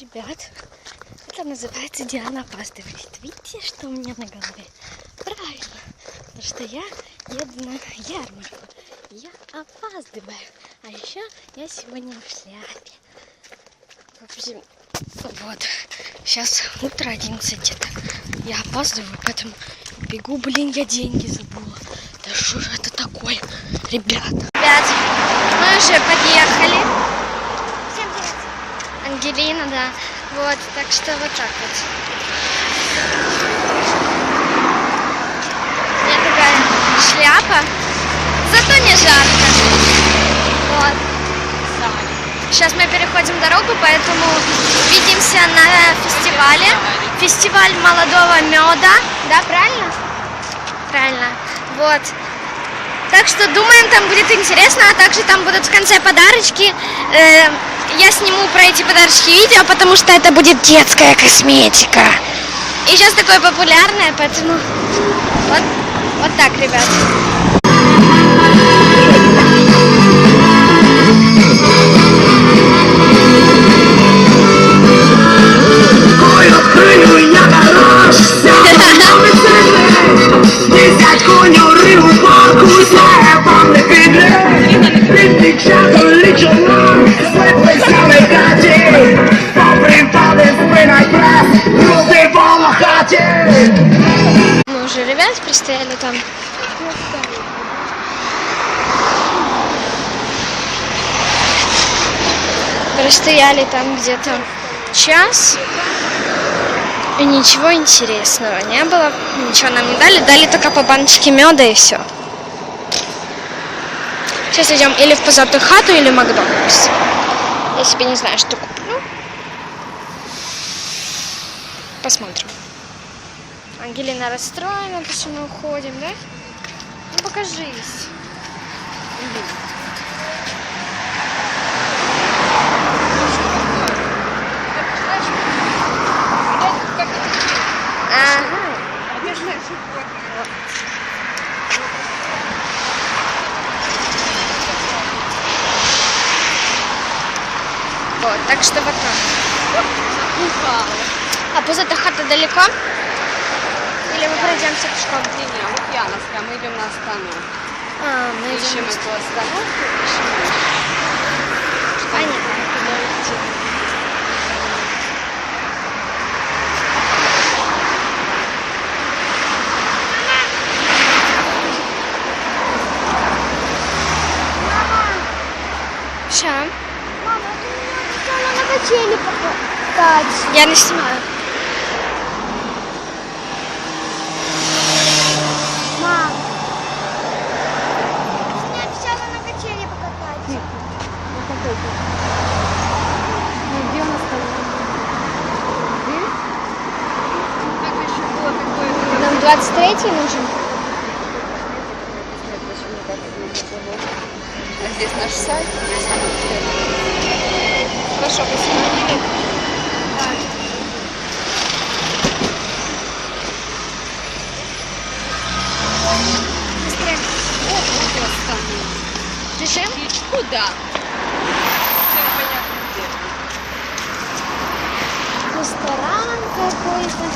ребят, это называется Диана опаздывает. Видите, что у меня на голове? Правильно, потому что я еду на ярмарку. Я опаздываю. А еще я сегодня в шляпе. В общем, вот. Сейчас утро 11 где-то. Я опаздываю, поэтому бегу. Блин, я деньги забыла. Да что же это такое, ребята? Ребят, мы уже подъехали. Ангелина, да. Вот, так что вот так вот. У такая шляпа, зато не жарко. Вот. Сейчас мы переходим дорогу, поэтому увидимся на фестивале. Фестиваль молодого меда. Да, правильно? Правильно. Вот. Так что думаем, там будет интересно, а также там будут в конце подарочки. Э, я сниму про эти подарочки видео, потому что это будет детская косметика. И сейчас такое популярное, поэтому вот, вот так, ребят. Ой, открию я дорожся, Десятку рибу покусе, вам не піде, Підтичати лічено, Світлися пристояли там. Простояли там где-то час. И ничего интересного не было. Ничего нам не дали. Дали только по баночке меда и все. Сейчас идем или в позатую хату, или в Макдональдс. Я себе не знаю, что куплю. Посмотрим. Ангелина расстроена, потому что мы уходим, да? Ну покажись. Вот, так что вот так. А позата хата далеко? Или мы пройдемся пешком? Не-не, Лукьяновская, мы идем на остановку. А, мы Ищем идем. эту остановку, ищем Понятно. куда идти. Ща. Мама, ты меня хотела на качели покатать. Я не снимаю. Мам. Ты меня обещала на качели покатать. Так еще было такое... Нам 23 нужен. А здесь наш сайт. Хорошо, посмотрели. Быстрее. О, вот остановка. Решим? Куда? Всем понятно, где. Ресторан какой-то.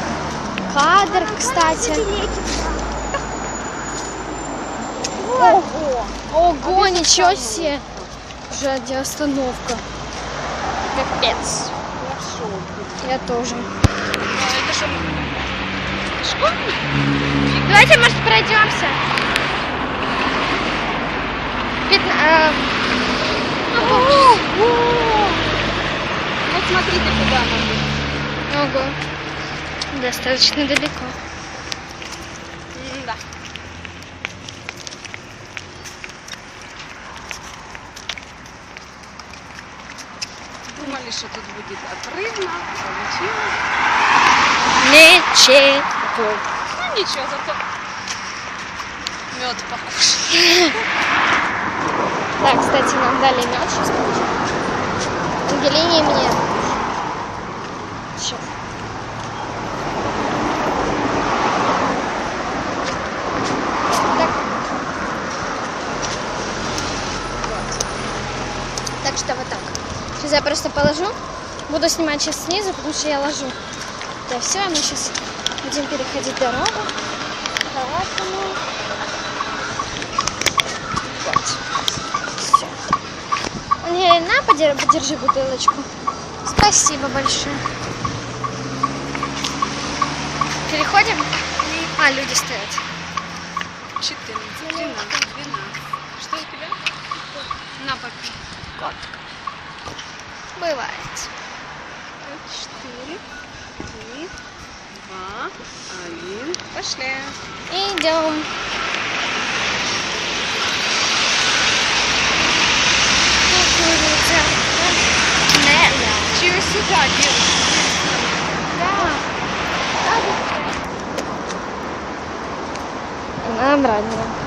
Кадр, кстати. Ого. Ого, ничего себе. Уже где остановка. Капец. Я тоже. Это что? Давайте, может, пройдемся. Пятна- э, Вот смотрите, куда нам. Ого. Достаточно далеко. Да. Думали, что тут будет отрывно, получилось. Ничего. Ну ничего, зато мед похож. Так, кстати, нам дали мед сейчас получим. Ангелине и мне. Сейчас. Так что вот так. Сейчас я просто положу Буду снимать сейчас снизу, потому что я ложу. Да, все, мы сейчас будем переходить дорогу. Поэтому... Вот. Все. Не, на, подержи, подержи бутылочку. Спасибо большое. Переходим? А, люди стоят. 14, 13, 12. Что у тебя? На попей. Вот. Бывает. 4, 3, 2, 1. Пошли. Идем. Чего сюда, девушка? Обратно.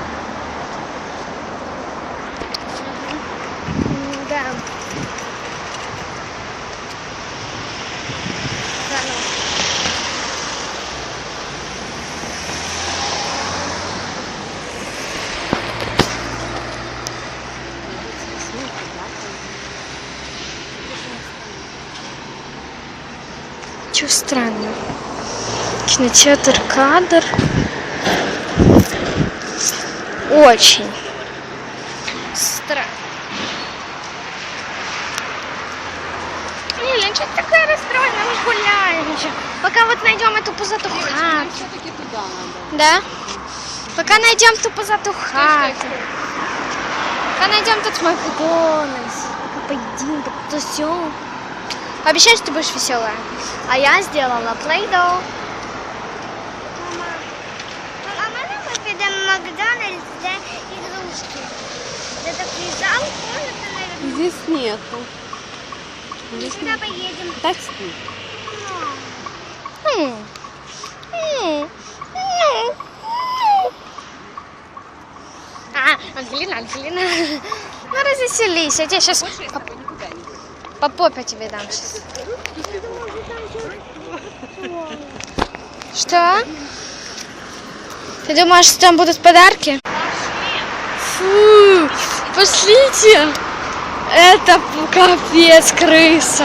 Да. Да, ну. Чего странно? Кинотеатр кадр. Очень странно. Лиля, что ты такая расстроена? Мы гуляем еще. Пока вот найдем эту пузатую Нам хату. все-таки туда надо. Да? Пока найдем ту пузатую хату. Пока найдем тут Макдональдс. Пока пока то все. Что ты будешь веселая. А я сделала плей-доh. А можна ми підемо в Макдональдс, де ігрушки? Де такий зал, комната, наверное. Здесь нету. Здесь Куда нет. поедем? Хм. Ну. А, Ангелина, Ангелина. Ну, развеселись. Я тебе сейчас Больше я с тобой никуда не буду. По попе тебе дам сейчас. Что? Ты думаешь, что там будут подарки? Фу, пошлите. Это капец крыса.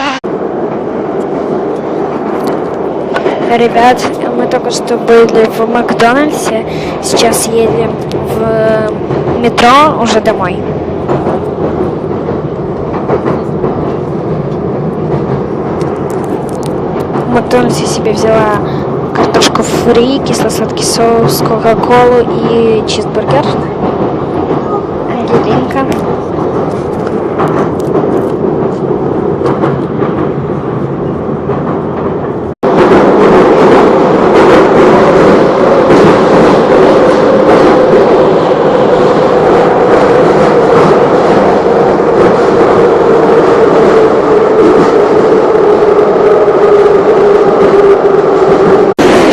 Ребят, мы только что были в Макдональдсе. Сейчас едем в метро уже домой. Макдональдсе себе взяла картошку фри, кисло-сладкий соус, кока-колу и чизбургер. Ангелинка.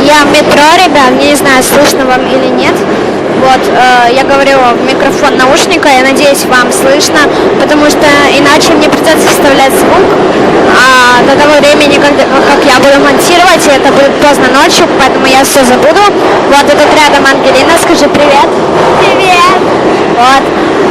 Я в метро, ребят, я не знаю, слышно вам или нет. Вот, э, я говорю в микрофон наушника, я надеюсь, вам слышно, потому что иначе мне придется вставлять звук. А до того времени, когда, как я буду монтировать, это будет поздно ночью, поэтому я все забуду. Вот, и тут рядом Ангелина, скажи привет. Привет. Вот.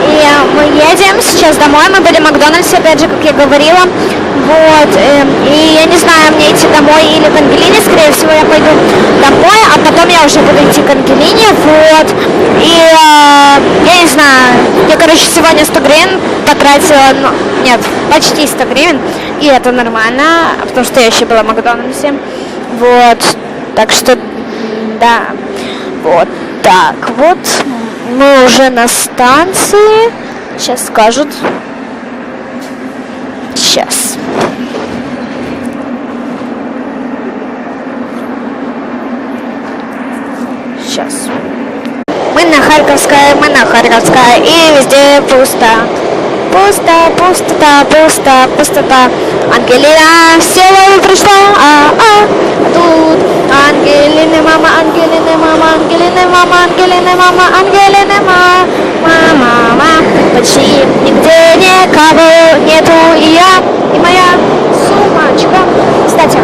И э, мы едем сейчас домой, мы были в Макдональдсе, опять же, как я говорила. Вот. эм, и я не знаю, мне идти домой или к Ангелине, скорее всего, я пойду домой, а потом я уже буду идти к Ангелине, вот. И э, я не знаю, я, короче, сегодня 100 гривен потратила, ну, нет, почти 100 гривен, и это нормально, потому что я еще была в Макдональдсе, вот. Так что, да, вот так вот. Мы уже на станции. Сейчас скажут. Сейчас. Сейчас. Мы на Харьковская, мы на Харьковская, и везде пусто. Пусто, пустота, пусто, пустота. Ангелина в село пришла, а, а, тут Ангелины мама, Ангелины мама, Ангелины мама, Ангелины мама, мама. Почти нигде никого нету, и я, и моя сумочка. Кстати,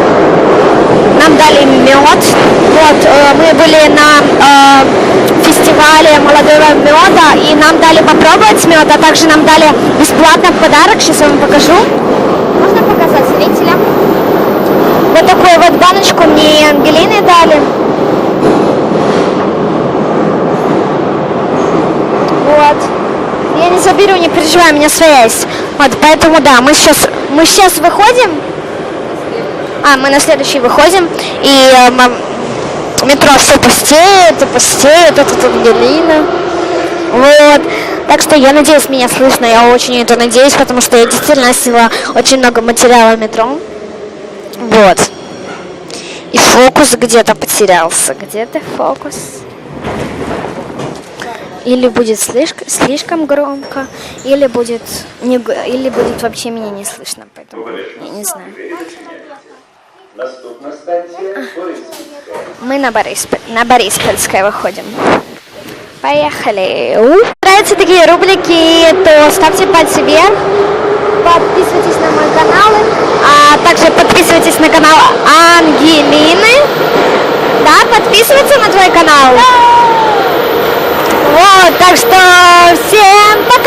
нам дали мед. Вот, э, мы были на э, фестивале молодого меда, и нам дали попробовать мед, а также нам дали бесплатно подарок. Сейчас я вам покажу. Можно показать зрителям? баночку мне Ангелины дали. Вот. Я не заберу, не переживай, у меня своя есть. Вот, поэтому да, мы сейчас, мы сейчас выходим. А, мы на следующий выходим. И э, метро все пустеет, и пустеет, это тут Ангелина. Вот. Так что я надеюсь, меня слышно. Я очень это надеюсь, потому что я действительно сняла очень много материала метро. Вот. И фокус где-то потерялся. Где-то фокус. Или будет слишком, слишком громко, или будет не, или будет вообще меня не слышно, поэтому я не знаю. Мы на Бориспиль, на Бориспильское выходим. Поехали. У. Нравятся такие рубрики, то ставьте пальцы вверх, подписывайтесь на мой канал, а также подписывайтесь на канал Ангелины. Да, подписываться на твой канал. Вот, так что всем пока!